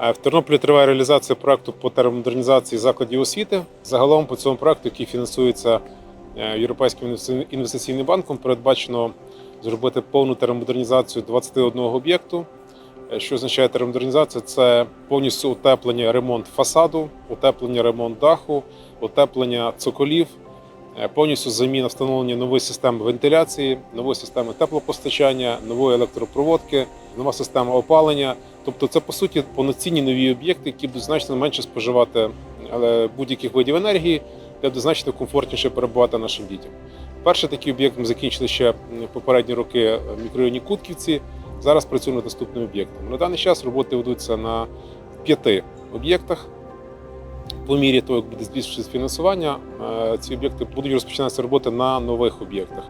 Е, В Тернополі триває реалізація проекту по термодернізації закладів освіти. Загалом по цьому проекту, який фінансується е, Європейським інвестиційним банком, передбачено зробити повну термодернізацію 21 об'єкту. Е, Що означає термодернізація? Це повністю утеплення, ремонт фасаду, утеплення, ремонт даху, утеплення цоколів, повністю заміна встановлення нової системи вентиляції, нової системи теплопостачання, нової електропроводки, нова система опалення. Тобто, це по суті повноцінні нові об'єкти, які будуть значно менше споживати будь-яких видів енергії, де значно комфортніше перебувати нашим дітям. Перший такий об'єкт ми закінчили ще попередні роки в мікрорайоні Кутківці. Зараз працюємо над наступним об'єктом. На даний час роботи ведуться на п'яти об'єктах. По мірі того, як буде збільшуватися фінансування, е, ці об'єкти будуть розпочинатися роботи на нових об'єктах.